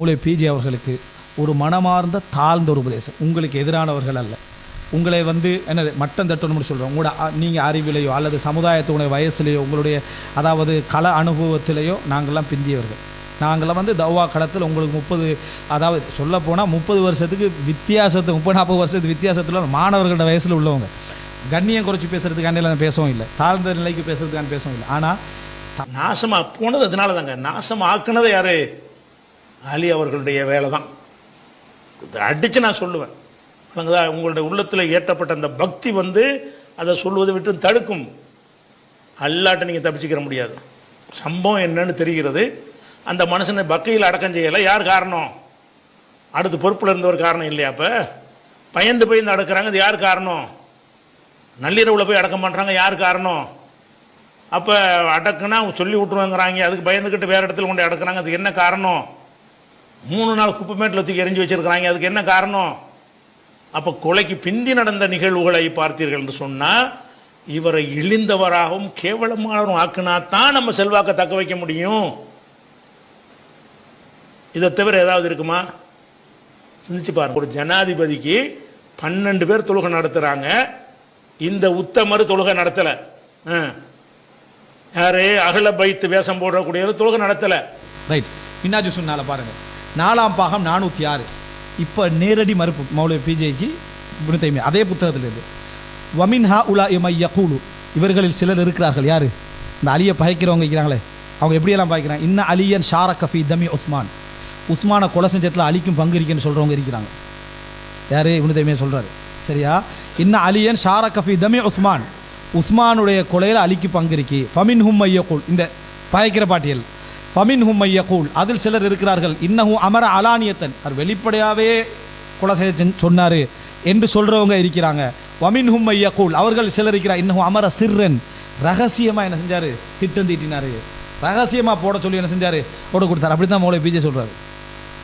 மூளை பிஜி அவர்களுக்கு ஒரு மனமார்ந்த தாழ்ந்த ஒரு உபதேசம். உங்களுக்கு எதிரானவர்கள் அல்ல. உங்களை வந்து என்னது மட்டம் தட்டணும்னு சொல்கிறோம் உங்களோட நீங்கள் அறிவிலையோ அல்லது சமுதாயத்துடைய வயசுலேயோ உங்களுடைய அதாவது கல அனுபவத்திலேயோ நாங்கள்லாம் பிந்தியவர்கள். நாங்களாம் வந்து தவ்வா களத்தில் உங்களுக்கு முப்பது அதாவது சொல்லப்போனால் முப்பது வருஷத்துக்கு வித்தியாசத்து முப்பது நாற்பது வருஷத்துக்கு வித்தியாசத்தில் மாணவர்களோட வயசில் உள்ளவங்க. கண்ணியம் குறைச்சி பேசுறதுக்காண்டி நான் பேசவும் இல்லை. தாழ்ந்த நிலைக்கு பேசுறதுக்காண்டி பேசவும் இல்லை. ஆனால் நாசமாக போனது அதனால தாங்க நாசம் ஆக்குனது யாரு? அலி அவர்களுடைய வேலை தான் அடித்து நான் சொல்லுவேன். விளங்குதா? உங்களுடைய உள்ளத்தில் ஏற்றப்பட்ட அந்த பக்தி வந்து அதை சொல்வதை விட்டு தடுக்கும். அல்லாட்ட நீங்கள் தப்பிச்சுக்கிற முடியாது. சம்பவம் என்னன்னு தெரிகிறது. அந்த மனுஷனை பக்கையில் அடக்கம் செய்யலை. யார் காரணம்? அடுத்து பொறுப்பில் இருந்தவர் காரணம் இல்லையா அப்போ? பயந்து பயந்து அடக்கிறாங்க. அது யார் காரணம்? நள்ளிரவில் போய் அடக்கம் பண்ணுறாங்க யார் காரணம்? அப்போ அடக்குனா சொல்லி விட்டுருவாங்கிறாங்க. அதுக்கு பயந்துக்கிட்டு வேறு இடத்துல கொண்டு அடக்குறாங்க. அதுக்கு என்ன காரணம்? மூணு நாள் குப்பைமேட்டில் தூக்கி எரிஞ்சு வச்சிருக்கிறாங்க. அதுக்கு என்ன காரணம்? அப்போ கொலைக்கு பிந்தி நடந்த நிகழ்வுகளை பார்த்தீர்கள் என்று சொன்னால் இவரை இழிந்தவராகவும் கேவலமானவரும் ஆக்குனா தான் நம்ம செல்வாக்கை தக்க வைக்க முடியும். இதை தவிர ஏதாவது இருக்குமா? சிந்திச்சு பாருங்க. ஒரு ஜனாதிபதிக்கு பன்னெண்டு பேர் தொழுகை நடத்துகிறாங்க இந்த உத்தமர் தொழுகை நடத்தலை. ஆ. யாரு? அகல பைத்து வேஷம் போடக்கூடிய தொழுகை நடத்தலை. ரைட் பின்னாஜி சொன்னால பாருங்கள் நாலாம் பாகம் நானூற்றி ஆறு. இப்போ நேரடி மறுப்பு மௌலவி பிஜேக்கு புனிதைமே அதே புத்தகத்திலிருந்து வமின்ஹா உலா இமை யகூலு. இவர்களில் சிலர் இருக்கிறார்கள். யார்? இந்த அலியை பகைக்கிறவங்க இருக்கிறாங்களே. அவங்க எப்படியெல்லாம் பாய்க்கிறாங்க? இன்ன அலியன் ஷார கஃபி தமி உஸ்மான். உஸ்மானை கொலை செஞ்சத்தில் அலிக்கும் பங்கு இருக்குன்னு சொல்கிறவங்க இருக்கிறாங்க. யார்? இப்னு சொல்கிறாரு சரியா? இன்ன அலியன் ஷார கஃபி தமி உஸ்மான். உஸ்மானுடைய கொலையில் அலிக்கு பங்கு இருக்கி. ஃபமின் ஹும் ஐயக்கூல் இந்த பயக்கிற பாட்டியல். ஃபமின் ஹும் ஐயக்கூல் அதில் சிலர் இருக்கிறார்கள். இன்னஹு அமர அலானியத்தன். அவர் வெளிப்படையாகவே கொலை செய்ய சொன்னார் என்று சொல்கிறவங்க இருக்கிறாங்க. வமின் ஹும் ஐயக்கூல் அவர்கள் சிலர் இருக்கிறார். இன்னஹு அமர சிர்ரன். ரகசியமாக என்ன செஞ்சார்? திட்டம் தீட்டினார். ரகசியமாக போட சொல்லி என்ன செஞ்சார்? போட கொடுத்தார். அப்படி தான் மோலை பிஜே சொல்கிறார்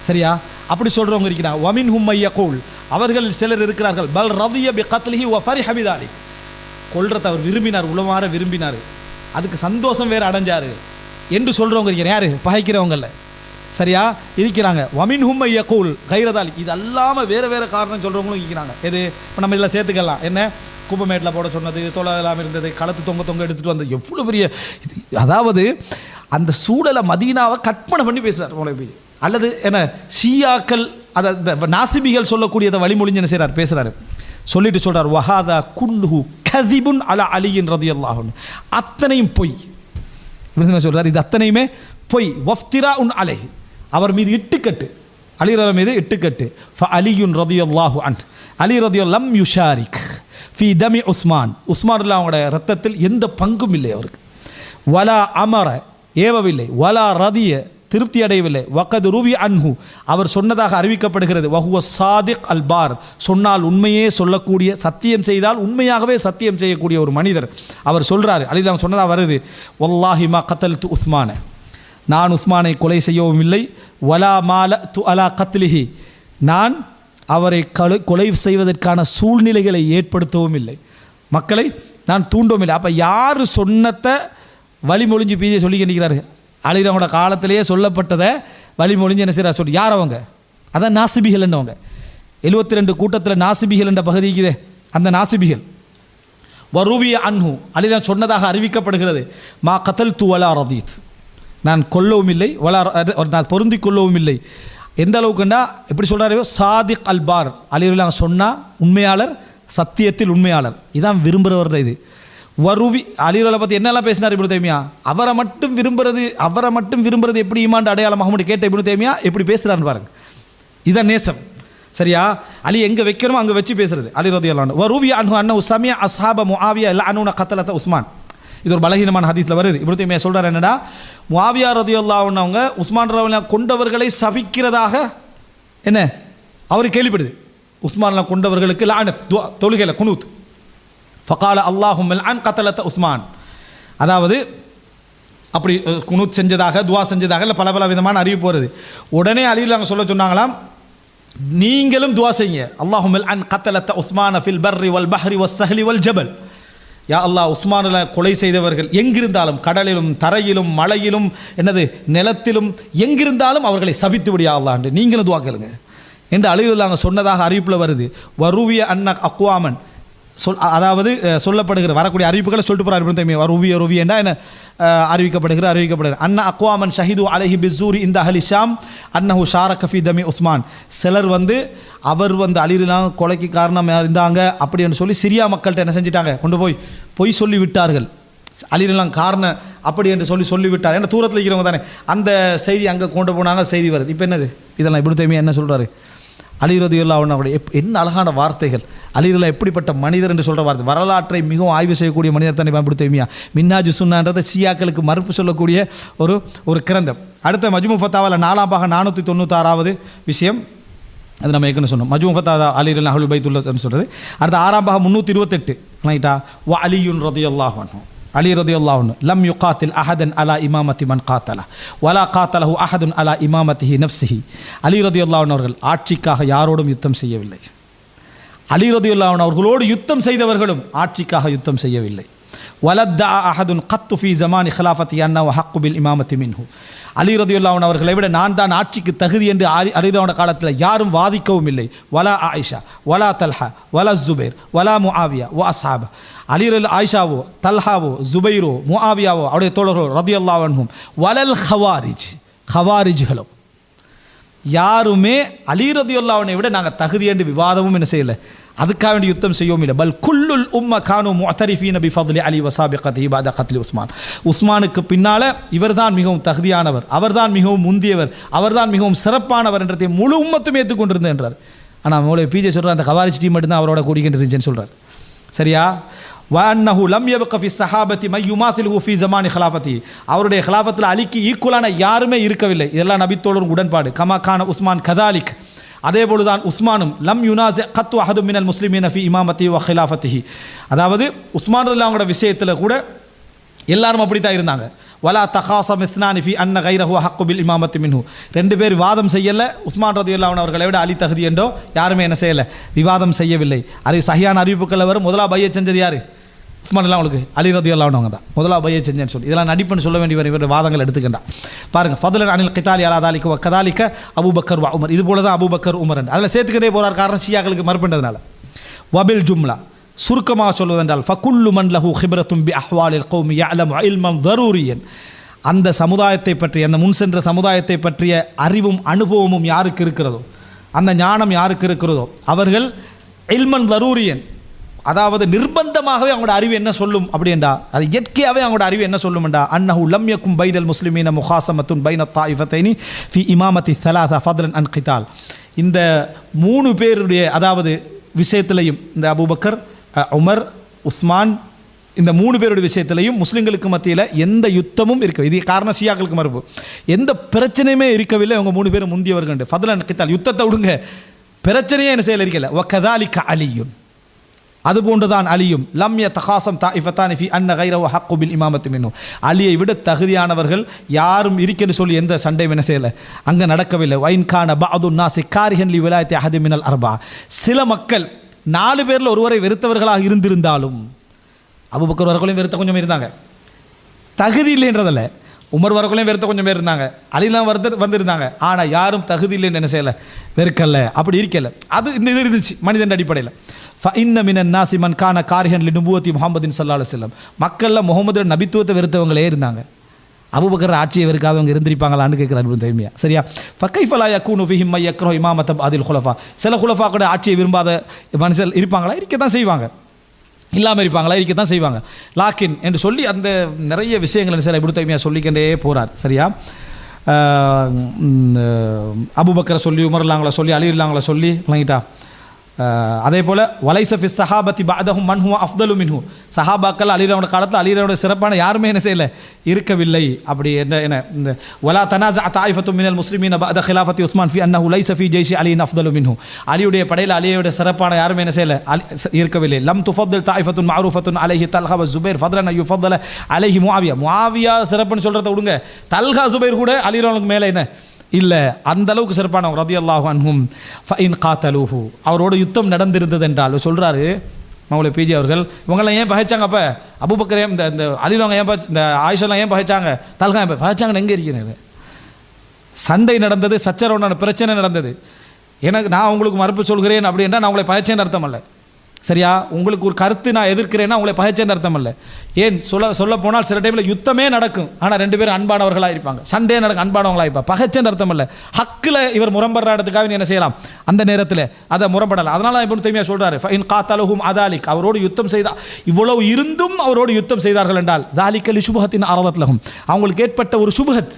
சரியா? அப்படி சொல்கிறவங்க இருக்கிறாங்க. வமின் ஹும் கூல் அவர்கள் சிலர் இருக்கிறார்கள். பல் ரதிய பி கத்லிஹி வ ஃபரிஹ பிதாலிக் அவர் விரும்பினார். உளமாற விரும்பினார். அதுக்கு சந்தோஷம் வேறு அடைஞ்சார். என்று சொல்கிறவங்க இருக்கிறேன் யார் பகைக்கிறவங்கள சரியா? இருக்கிறாங்க. வமின் ஹும் யகூல் கைரதாலி இது அல்லாமல் வேறு வேறு காரணம் சொல்கிறவங்களும் இருக்கிறாங்க. எது? இப்போ நம்ம இதில் சேர்த்துக்கலாம். என்ன? கும்பமேட்டில் போட சொன்னது தொலை இல்லாமல் இருந்தது களத்து தொங்க தொங்க எடுத்துகிட்டு வந்தது. எவ்வளோ பெரிய இது? அதாவது அந்த சூழலை மதீனாவை கற்பனை பண்ணி பேசுகிறார் மௌலவி அல்லது என்ன? ஷியாக்கள் அதை இந்த நாசிபிகள் சொல்லக்கூடியதை வழிமொழிஞ்சு என்ன செய்கிறார் பேசுகிறாரு சொல்லிட்டு சொல்கிறார் வஹாதா குல்லுஹு கதிபுன் அலா அலியின் ரதியல்லாஹுன் அத்தனையும் பொய். இப்படி சொல்கிறார் இது அத்தனையுமே பொய். வஃப்திரா உன் அலை அவர் மீது இட்டுக்கட்டு. அலி ரல மீது இட்டுக்கட்டு. ஃப அலியுன் ரதியுல்லாஹு அன் அலி ரதியோ லம் யுஷாரிக். ஃபி தமி உஸ்மான். உஸ்மான் அவங்களோட ரத்தத்தில் எந்த பங்கும் இல்லை அவருக்கு. வலா அமர ஏவவில்லை. வலா ரதிய திருப்தி அடையவில்லை. வக்கது ருவி அன்ஹு. அவர் சொன்னதாக அறிவிக்கப்படுகிறது. வஹுவ சாதிக் அல்பார். சொன்னால் உண்மையே சொல்லக்கூடிய சத்தியம் செய்தால் உண்மையாகவே சத்தியம் செய்யக்கூடிய ஒரு மனிதர். அவர் சொல்கிறார் அலிலாம் சொன்னதாக வருது. ஒல்லாஹி மா கத்தல் து உஸ்மான. நான் உஸ்மானை கொலை செய்யவும் இல்லை. வலா மால து அலா கத்லிஹி. நான் அவரை கொலை கொலை செய்வதற்கான சூழ்நிலைகளை ஏற்படுத்தவும் இல்லை. மக்களை நான் தூண்டவும் இல்லை. அப்போ யார் சொன்னத்தை வழிமொழிஞ்சு பீஜே சொல்லி நிற்கிறாரு அழுகிறவங்களோட காலத்திலேயே சொல்லப்பட்டதை வழிமொழிஞ்சு என்ன செய்கிறார் சொல்லி யார் அவங்க? அதான் நாசிபிகள் என்னவங்க? எழுபத்தி ரெண்டு கூட்டத்தில் நாசிபிகள் என்ற பகுதிக்குதே அந்த நாசிபிகள். வருவிய அன்ஹு. அலிலாம் சொன்னதாக அறிவிக்கப்படுகிறது. மா கத்தல் து வலா ரதீத். நான் கொல்லவும் இல்லை. வலா நான் பொருந்தி கொள்ளவும் இல்லை. எந்த அளவுக்குண்டா எப்படி சொல்கிறாரோ சாதிக் அல்பார். அலிலாம் சொன்னால் உண்மையாளர் சத்தியத்தில் உண்மையாளர். இதான் விரும்புகிறவர் இது. வருவி அலிரலை பற்றி என்னெல்லாம் பேசினார் இப்படி தேமியா? அவரை மட்டும் விரும்புறது அவரை மட்டும் விரும்புறது எப்படி ஈமான் அடையாளம்? மகமுடி கேட்ட இப்படி தேமியா எப்படி பேசுகிறான்னு பாருங்க. இதான் நேசம். சரியா? அலி எங்கே வைக்கணுமோ அங்கே வச்சு பேசுறது. அலி ரதி அல்லான் வருவி அனு அன்ன உசாமியா அசாப முஆவியா இல்லை அனுன கத்தலத்த உஸ்மான். இது ஒரு பலகீனமான ஹதீஸ்ல வருது. இப்படி தேமியா சொல்கிறார் என்னடா? முஆவியா ரதி அவங்க உஸ்மான் ரவலா கொண்டவர்களை சபிக்கிறதாக என்ன? அவர் கேள்விப்படுது. உஸ்மான்லாம் கொண்டவர்களுக்கு லானத் தொழுகையில் குனூத். ஃபகால அல்லாஹும் அன் கத்தலத்த உஸ்மான் அதாவது அப்படி அஹ், குனூத் செஞ்சதாக துவா செஞ்சதாக இல்லை பல பல விதமான அறிவிப்பு வருது உடனே அழியில் அங்கே சொல்ல சொன்னாங்களாம் நீங்களும் துவா செய்யுங்க. அல்லாஹும் அன் கத்தலத்த உஸ்மான ஃபில் பர்ரி வல் பஹ்ரி வல் சஹ்லி வல் ஜபல். யா அல்லாஹ் உஸ்மானில் கொலை செய்தவர்கள் எங்கிருந்தாலும் கடலிலும் தரையிலும் மலையிலும் என்னது நிலத்திலும் எங்கிருந்தாலும் அவர்களை சபித்து விடியா அல்லாண்டு நீங்களும் துவா கேளுங்க. என்று அழிவுலாங்க சொன்னதாக அறிவிப்பில் வருது. வருவிய அன்ன அக்வாமன். சொல் அதாவது சொல்லப்படுகிற வரக்கூடிய அறிவிப்புகளை சொல்லிட்டு போகிறார் இப்னு தைமியா வருவிய ருவியண்டா என்ன? அறிவிக்கப்படுகிற அறிவிக்கப்படுகிற. அண்ணா அக்வாமன் ஷஹிது அலஹி பிசூரி இந்த அஹலி ஷாம் அன்னஹு ஷார கஃபி தமி உஸ்மான். சிலர் வந்து அவர் வந்து அலிலாம் கொலைக்கு காரணம் இருந்தாங்க? அப்படின்னு சொல்லி சிரியா மக்கள்கிட்ட என்ன செஞ்சிட்டாங்க? கொண்டு போய் பொய் சொல்லி விட்டார்கள். அலிரெல்லாம் காரணம் அப்படி என்று சொல்லி சொல்லிவிட்டார் ஏன்னா தூரத்தில் இருக்கிறவங்க தானே. அந்த செய்தி அங்கே கொண்டு போனாங்க செய்தி வருது. இப்போ என்னது? இதெல்லாம் இப்படி தேவையா என்ன சொல்கிறாரு அலிரதியுல்லா அவனுடைய எப் என்ன அழகான வார்த்தைகள். அலிரல்லா எப்படிப்பட்ட மனிதர் என்று சொல்கிற வார்த்தை. வரலாற்றை மிகவும் ஆய்வு செய்யக்கூடிய மனிதர் தானே பயன்படுத்துவியா தேவையா மின்னாஜு சுன்னான்றதை சியாக்களுக்கு மறுப்பு சொல்லக்கூடிய ஒரு ஒரு கிரந்தம். அடுத்த மஜ்மு ஃபத்தாவில் நாலாம் பாக நானூற்றி தொண்ணூத்தாறாவது விஷயம். அது நம்ம ஏற்கனவே சொன்னோம். மஜ்மு ஃபத்தா அலிரல்லா அஹுல் பைத்துல்லன்னு சொல்கிறது அடுத்த ஆறாம் பாக முந்நூற்றி இருபத்தெட்டு ரைட்டா? வ அலியுன் ரதியுல்லாஹ் அன்ஹு. அலி ரதியுல்லா ஒன்று லம் யுகாத்தில் அஹதன் அலா இமாமத்தி மன் காத்தலா வலா காத்தலஹு அஹதுன் அலா இமாமத்திஹி நப்சிஹி அலி ரதியுல்லாஹ் அவர்கள் ஆட்சிக்காக யாரோடும் யுத்தம் செய்யவில்லை அலி ரதியுல்லாஹ் அவர்களோடு யுத்தம் செய்தவர்களும் ஆட்சிக்காக யுத்தம் செய்யவில்லை வலத்தா அஹதுன் கத்து ஃபி ஜமானி ஹிலாஃபத்தி அண்ணா ஹக்குபில் இமாமத்தி மின்ஹு அலி ரதியுல்லாஹன் அவர்களை விட நான் தான் ஆட்சிக்கு தகுதி என்று அலி அலிரவன காலத்தில் யாரும் வாதிக்கவும் இல்லை வலா ஆயிஷா வலா தல்ஹா வலா ஜுபேர் வலா முஆவியா வ அஸ்ஹாபா அலிரல் ஆயிஷாவோ தல்ஹாவோ ஜுபைரோ முஆவியாவோ அவருடைய தோழர்களோ ரதியுல்லாவன்ஹும் வலல் ஹவாரிஜ் ஹவாரிஜ்களோ யாருமே அலி ரதி அல்லாவனை விட நாங்கள் தகுதி விவாதமும் என்ன செய்யலை. அதுக்காக வேண்டி யுத்தம் செய்யவும் இல்லை. பல் குல்லுல் உம்ம கானு முஅத்தரிஃபீன நபி ஃபضل அலி வசாபி கத் இபாத கத்லி உஸ்மான். உஸ்மானுக்கு பின்னால் இவர்தான் மிகவும் தகுதியானவர் அவர்தான் மிகவும் முந்தியவர் அவர்தான் மிகவும் சிறப்பானவர் என்றதை முழு உம்மத்தும் ஏற்றுக்கொண்டிருந்தேன் என்றார் ஆனால் அவங்களே பிஜே சொல்கிறார் அந்த கவாரிஜ் டீம் மட்டும்தான் அவரோட கூடிக்கிட்டு இருந்துச்சுன்னு சொல்கிறார் சரியா? வன்னஹு லம் யபக ஃபி சஹாபத்தி மை யுமாசிலுஹு ஜமானி ஹலாஃபத்தி அவருடைய ஹலாஃபத்தில் அலிக்கு ஈக்குவலான யாருமே இருக்கவில்லை. இதெல்லாம் நபித்தோழரும் உடன்பாடு. கமா கான உஸ்மான் கதாலிக். அதே போலுதான் உஸ்மானும் லம் யுனாஸ் கத்து அஹது மினல் முஸ்லிமீன ஃபி இமாமத்தி வ ஹிலாஃபத்திஹி அதாவது உஸ்மான் அவங்களோட விஷயத்தில் கூட எல்லாரும் அப்படி தான் இருந்தாங்க. வலா தகாசம் இஸ்னானி ஃபி அன்ன கைரஹு ஹக்குபில் இமாமத்து இமாமத்தி மின்ஹு. ரெண்டு பேர் விவாதம் செய்யலை. உஸ்மான் ரதி அவர்களை விட அலி தகுதி என்றோ யாருமே என்ன செய்யலை. விவாதம் செய்யவில்லை. அறி சஹியான அறிவிப்புகளை வரும். முதலா பைய செஞ்சது யார்? உஸ்மான் எல்லாம் அவங்களுக்கு அலி தான் முதலா பைய செஞ்சேன்னு சொல்லி. இதெல்லாம் நடிப்புன்னு சொல்ல வேண்டிய இவர் வாதங்கள் எடுத்துக்கண்டா. பாருங்கள் ஃபதுலன் அனில் கிதாலி அலாதாலிக்கு வ கதாலிக்க அபூபக்கர் உமர். இது போல தான் அபூபக்கர் உமர் அதில் சேர்த்துக்கிட்டே போகிறார் காரணம் ஷியாக்களுக்கு மறுப்பின்றதுனால. வபில் ஜும்லா. சுருக்கமாக சொல்வதென்றால் ஃபகுல்லு மன் லஹு ஹிப்ரத்தும் பி அஹ்வாலில் கௌமி அலம் இல்மம் தரூரியன். அந்த சமுதாயத்தை பற்றி அந்த முன் சென்ற சமுதாயத்தை பற்றிய அறிவும் அனுபவமும் யாருக்கு இருக்கிறதோ அந்த ஞானம் யாருக்கு இருக்கிறதோ அவர்கள் இல்மன் தரூரியன். அதாவது நிர்பந்தமாகவே அவங்களோட அறிவு என்ன சொல்லும் அப்படின்றா அது இயற்கையாகவே அவங்களோட அறிவு என்ன சொல்லும்டா அன்னஹு லம் யக்கும் பைனல் முஸ்லிமீன முஹாசமத்துன் பைன தாயிஃபத்தைனி ஃபி இமாமத்தி சலாசா ஃபதலன் அன் கிதால் இந்த மூணு பேருடைய அதாவது விஷயத்திலையும் இந்த அபூபக்கர் உமர் உஸ்மான் இந்த மூணு பேருடைய விஷயத்திலையும் முஸ்லீம்களுக்கு மத்தியில் எந்த யுத்தமும் இருக்க இது காரணம் ஷியாக்களுக்கு மறுப்பு எந்த பிரச்சனையுமே இருக்கவில்லை அவங்க மூணு பேரும் முந்தியவர்கள். ஃபதலன் கித்தால் யுத்தத்தை விடுங்க. பிரச்சனையே என்ன செய்யல இருக்கல. ஒக்கதாலிக்க அலியும் அதுபோன்றுதான் அலியும். லம்ய தகாசம் தாஇஃபத்தானி ஃபி அன்ன கைரவ ஹக்கு இமாமத்து மின்னு அலியை விட தகுதியானவர்கள் யாரும் இருக்கென்று சொல்லி எந்த சண்டையும் என்ன செய்யலை. அங்கே நடக்கவில்லை. வைன் கான பாது நாசி காரிஹன்லி விலாயத்தை அஹது மினல் அர்பா. சில மக்கள் நாலு பேரில் ஒருவரை வெறுத்தவர்களாக இருந்திருந்தாலும் அபுபக்கர் வரக்குள்ளையும் வெறுத்த கொஞ்சம் இருந்தாங்க. தகுதி இல்லைன்றதில்ல. உமர் வரக்குள்ளையும் வெறுத்த கொஞ்சம் பேர் இருந்தாங்க. அலிலாம் வருத்த வந்திருந்தாங்க. ஆனால் யாரும் தகுதி இல்லைன்னு என்ன செய்யலை? வெறுக்கல. அப்படி இருக்கல. அது இந்த இது இருந்துச்சு. மனிதன் அடிப்படையில். ஃபஇன்ன மினன் கான காரிஹன் நுபுவத்தி முகமதின் சல்லா செல்லம் மக்களில் முகமது நபித்துவத்தை வெறுத்தவங்களே இருந்தாங்க. அபுபக்கர் ஆட்சியை வெறுக்காதவங்க இருந்திருப்பாங்களான்னு கேட்குறாரு தைமியா. சரியா? ஃபக்கை ஃபலாயா யக்கூனு ஃபிஹிம் மை யக்ரோ அதில் ஹுலஃபா. சில ஹுலஃபா கூட ஆட்சியை விரும்பாத மனுஷர் இருப்பாங்களா? இருக்க தான் செய்வாங்க. இல்லாமல் இருப்பாங்களா? இருக்க தான் செய்வாங்க. லாக்கின் என்று சொல்லி அந்த நிறைய விஷயங்கள் சார் இப்படி தைமையாக சொல்லிக்கிட்டே போகிறார் சரியா? அபுபக்கரை சொல்லி உமர்லாங்களா சொல்லி அலி சொல்லி விளங்கிட்டா? அதே போல் வலைசஃபி சஹாபத்தி பாதகும் மன்ஹுவா அஃப்தலு மின்ஹு. சஹாபாக்கள் அலிரவன காலத்தில் அலிரவன சிறப்பான யாருமே என்ன செய்யலை இருக்கவில்லை. அப்படி என்ன என்ன இந்த வலா தனாஸ் தாயிஃபத்து மினல் முஸ்லிமீன பாத ஹிலாஃபத்தி உஸ்மான் ஃபி அன்னஹு லைசஃபி ஜெய்ஷி அலின் அஃப்தலு மின்ஹு. அலியுடைய படையில் அலியோட சிறப்பான யாருமே என்ன செய்யலை அலி இருக்கவில்லை. லம் துஃபத்தில் தாயிஃபத்துன் மாரூஃபத்துன் அலஹி தல்ஹா வ ஜுபைர் ஃபத்லன் யுஃபத்தல அலைஹி முஆவியா. முஆவியா சிறப்புன்னு சொல்கிறத விடுங்க. தல்ஹா ஜுபைர் கூட அலிரவனுக்கு மேலே என்ன இல்லை அந்த அளவுக்கு சிறப்பானவங்க ரதி அல்லாஹு அன்ஹும். ஃபைன் காத்தலூஹு. அவரோட யுத்தம் நடந்திருந்தது என்றால் சொல்கிறாரு மவுளை பிஜி அவர்கள் இவங்கெல்லாம் ஏன் பகைச்சாங்க அப்போ? அபுபக்கர் ஏன் இந்த இந்த அலிலவங்க ஏன் பகை- இந்த ஆயுஷெல்லாம் ஏன் பகைச்சாங்க? தல்கா ஏன் பகைச்சாங்கன்னு எங்கே இருக்கிறாரு? சண்டை நடந்தது சச்சரவுண்டான பிரச்சனை நடந்தது. எனக்கு நான் உங்களுக்கு மறுப்பு சொல்கிறேன் அப்படின்னா நான் உங்களை பகைச்சேன்னு அர்த்தம் இல்லை சரியா? உங்களுக்கு ஒரு கருத்து நான் எதிர்க்கிறேன்னா உங்களை பகைச்சேன்னு அர்த்தம் இல்லை ஏன்? சொல்ல சொல்ல போனால் சில டைமில் யுத்தமே நடக்கும். ஆனால் ரெண்டு பேரும் அன்பானவர்களாக இருப்பாங்க. சண்டே நடக்கும் அன்பானவங்களாக இருப்பாங்க. பகைச்சேன்னு அர்த்தம் இல்லை ஹக்கில் இவர் முரம்படுற இடத்துக்காக நீ என்ன செய்யலாம்? அந்த நேரத்தில் அதை முரம்படலாம் அதனால் தான் இப்போ தூய்மையாக சொல்கிறாரு இன் காத்தலுகும் அதாலிக். அவரோடு யுத்தம் செய்தா இவ்வளவு இருந்தும் அவரோடு யுத்தம் செய்தார்கள் என்றால் தாலிக்கலி சுபகத்தின் அரதத்லகும் அவங்களுக்கு ஏற்பட்ட ஒரு சுபகத்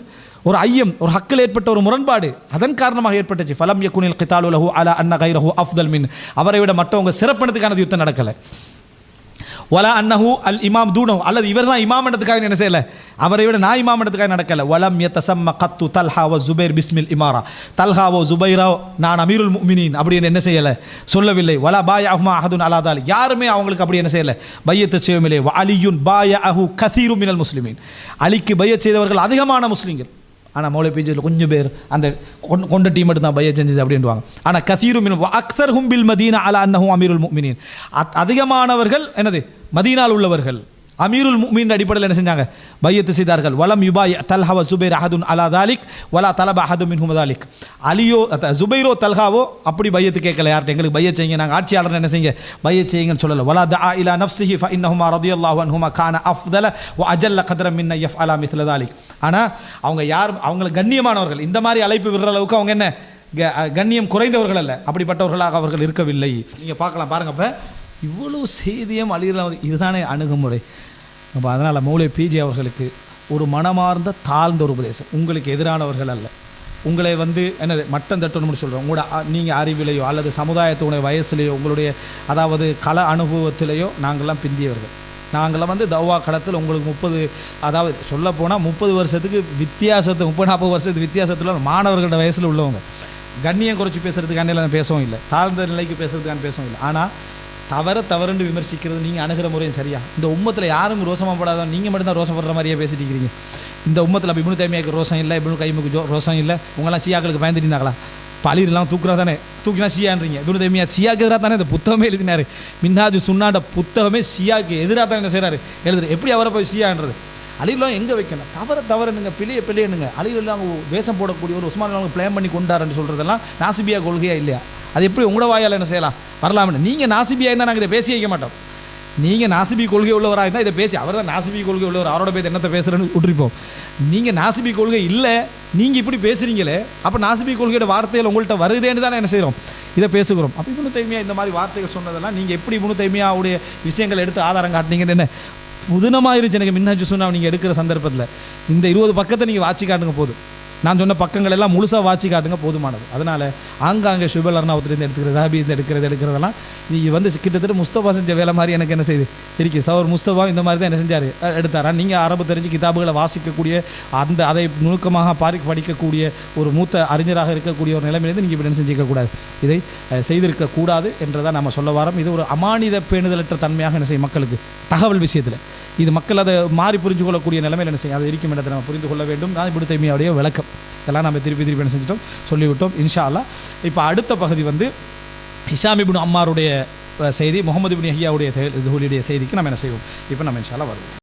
ஒரு ஐயம் ஒரு ஹக்கில் ஏற்பட்ட ஒரு முரண்பாடு அதன் காரணமாக ஏற்பட்டுச்சு. ஃபலம் யக்குனில் கிதாலு லஹு அலா அன்ன கைரஹு அஃப்தல் மின். அவரை விட மற்றவங்க சிறப்பினத்துக்கான யுத்தம் நடக்கலை. வல அன்னஹு அல் இமாம் தூனோ. அல்லது இவர் தான் இமாம் இடத்துக்காக என்ன செய்யலை? அவரை விட நான் இமாம் இடத்துக்காக நடக்கல. வலம் யத்தசம்ம கத்து தல்ஹாவோ ஜுபைர் பிஸ்மில் இமாரா. தல்ஹாவோ ஜுபைரா நான் அமீருல் முமினின் அப்படின்னு என்ன செய்யலை? சொல்லவில்லை. வலா பாய் அஹ்மா அஹதுன் அலாதால் யாருமே அவங்களுக்கு அப்படி என்ன செய்யலை? பையத்தை செய்யவில்லை இல்லை அலியுன் பாய அஹு கசீரு மினல் முஸ்லிமின். அலிக்கு பைய செய்தவர்கள் அதிகமான முஸ்லீம்கள். ஆனால் மௌலை பேஜில் கொஞ்சம் பேர் அந்த கொண்ட- கொண்ட டீம் மட்டும் தான் பைய செஞ்சது அப்படின்வாங்க ஆனால் கசீரும் அக்சர் ஹும்பில் மதீனா அலா அன்னஹும் அமீருல் முக்மினின். அதிகமானவர்கள் என்னது? மதீனால் உள்ளவர்கள். அமீருல் முக்மின் அடிப்படையில் என்ன செஞ்சாங்க? பையத்து செய்தார்கள். வலம் யுபாய் தல்ஹாவ ஜுபைர் அஹதுன் அலா தாலிக் வலா தலப அஹது மின் தாலிக். அலியோ ஜுபைரோ தல்ஹாவோ அப்படி பையத்து கேட்கல யார்கிட்ட? எங்களுக்கு பைய செய்யுங்க நாங்கள் ஆட்சியாளர் என்ன செய்யுங்க? பைய செய்யுங்கன்னு சொல்லல. வலா தா இலா நஃப்சிஹி ஃப இன்னஹுமா ரதியல்லாஹு அன்ஹுமா கான அஃதல வ அஜல்ல கத்ர மின்ன அலா மிஸ்ல தாலிக். ஆனால் அவங்க யார் அவங்கள கண்ணியமானவர்கள். இந்த மாதிரி அழைப்பு விடுற அளவுக்கு அவங்க என்ன? க- கண்ணியம் குறைந்தவர்கள் அல்ல. அப்படிப்பட்டவர்களாக அவர்கள் இருக்கவில்லை. நீங்கள் பார்க்கலாம் பாருங்க இப்போ இவ்வளவு செய்தியும் அழியலாம் இதுதானே அணுகுமுறை. அப்போ அதனால் மூளை பிஜி அவர்களுக்கு ஒரு மனமார்ந்த தாழ்ந்த ஒரு உபதேசம். உங்களுக்கு எதிரானவர்கள் அல்ல. உங்களை வந்து என்னது மட்டம் தட்டணும்னு சொல்கிறோம் உங்களோட நீங்கள் அறிவிலையோ அல்லது சமுதாயத்துடைய வயசுலையோ உங்களுடைய அதாவது கள அனுபவத்திலேயோ நாங்கள்லாம் பிந்தியவர்கள். நாங்களாம் வந்து தவ்வா களத்தில் உங்களுக்கு முப்பது அதாவது சொல்லப்போனால் முப்பது வருஷத்துக்கு வித்தியாசத்து முப்பது நாற்பது வருஷத்துக்கு வித்தியாசத்தில் மாணவர்களோட வயசில் உள்ளவங்க. கண்ணியம் குறைச்சி பேசுகிறதுக்கான நான் பேசவும் இல்லை. தாழ்ந்த நிலைக்கு பேசுறதுக்கான பேசவும் இல்லை. ஆனால் தவற தவறுன்னு விமர்சிக்கிறது நீங்கள் அணுகிற முறையும் சரியா? இந்த உம்மத்தில் யாரும் ரோசமாப்படாத நீங்கள் மட்டும்தான் ரோசப்படுற மாதிரியே பேசிட்டு இருக்கிறீங்க. இந்த உம்மத்தில் அப்போ இபுனு தைமியாக்கு ரோசம் இல்லை இபுனு கைமுக்கு ரோசம் இல்லை உங்களாம் சியாக்களுக்கு பயந்துட்டு இருந்தாங்களா? பழிரெல்லாம் தூக்குறா தானே தூக்கினா சியான்றீங்க இபுனு தைமியா சியாக்கு எதிராக தானே இந்த புத்தகமே எழுதினார். மின்னாஜு சுண்ணாண்ட புத்தகமே சியாக்கு எதிராக தான் என்ன செய்கிறாரு எழுதுரு எப்படி அவரை போய் சியான்றது அழிவுலாம் எங்கே வைக்கணும்? தவற தவறுனுங்க பிழைய பிள்ளையனுங்க அழிலாம் அவங்க வேஷம் போடக்கூடிய ஒரு உஸ்மான் அவங்க பிளான் பண்ணி கொண்டாருன்னு சொல்கிறதெல்லாம் நாசிபியா கொள்கையா இல்லையா? அது எப்படி உங்களோட வாயால் என்ன செய்யலாம்? வரலாம்னு. நீங்கள் நாசிபியாக இருந்தால் நாங்கள் இதை பேசி வைக்க மாட்டோம். நீங்கள் நாசிபி கொள்கை உள்ளவராக இருந்தால் இதை பேசி அவர் தான் நாசிபி கொள்கை உள்ளவர். அவரோட பேர் என்னத்தை பேசுகிறேன்னு விட்டுருப்போம். நீங்கள் நாசிபி கொள்கை இல்லை நீங்கள் இப்படி பேசுகிறீங்களே அப்போ நாசிபி கொள்கையோட வார்த்தைகள் உங்கள்கிட்ட வருதேன்னு தானே என்ன செய்கிறோம் இதை பேசுகிறோம். அப்போ இபுனு இந்த மாதிரி வார்த்தைகள் சொன்னதெல்லாம் நீங்கள் எப்படி இபுனு தைமியாவுடைய விஷயங்கள் எடுத்து ஆதாரம் காட்டினீங்கன்னு என்ன? புதினமாயிருச்சு எனக்கு மின்னஞ்சு சொன்னா நீங்கள் எடுக்கிற சந்தர்ப்பத்தில். இந்த இருபது பக்கத்தை நீங்கள் வாட்சி காட்டுங்க போதும். நான் சொன்ன பக்கங்கள் எல்லாம் முழுசாக வாட்சி காட்டுங்க போதுமானது. அதனால் ஆங்காங்கே சுபல் அர்ணாவத்திலேருந்து எடுத்துக்கிறது ஹாபி எடுக்கிறது எடுக்கிறதெல்லாம் நீங்கள் வந்து கிட்டத்தட்ட முஸ்தபா செஞ்ச வேலை மாதிரி எனக்கு என்ன செய்யுது இருக்கு சவர் முஸ்தபா இந்த மாதிரி தான் என்ன செஞ்சார்? எடுத்தாரா? நீங்கள் அரபு தெரிஞ்சு கிதாபுகளை வாசிக்கக்கூடிய அந்த அதை நுணுக்கமாக பாரி படிக்கக்கூடிய ஒரு மூத்த அறிஞராக இருக்கக்கூடிய ஒரு நிலைமையிலேருந்து நீங்கள் இப்படி என்ன செஞ்சிக்கக்கூடாது. இதை செய்திருக்கக்கூடாது என்றதான் நம்ம சொல்ல வரோம். இது ஒரு அமானித பேணுதலற்ற தன்மையாக என்ன செய்யும் மக்களுக்கு? தகவல் விஷயத்தில். இது மக்கள் அதை மாறி புரிஞ்சு கொள்ளக்கூடிய நிலைமையில் என்ன செய்யும்? அது இருக்கும் இடத்தை நம்ம புரிந்து கொள்ள வேண்டும். நான் இப்படி தைமையாவுடைய விளக்கம். இதெல்லாம் நம்ம திருப்பி திருப்பி என்ன செஞ்சிட்டோம்? சொல்லிவிட்டோம். இன்ஷா இப்போ அடுத்த பகுதி வந்து ஹிஷாமிபுன் அம்மாருடைய செய்தி முகமது பின் ஹியாவுடைய தே- செய்திக்கு நம்ம என்ன செய்வோம்? இப்போ நம்ம இன்ஷா வருவோம்.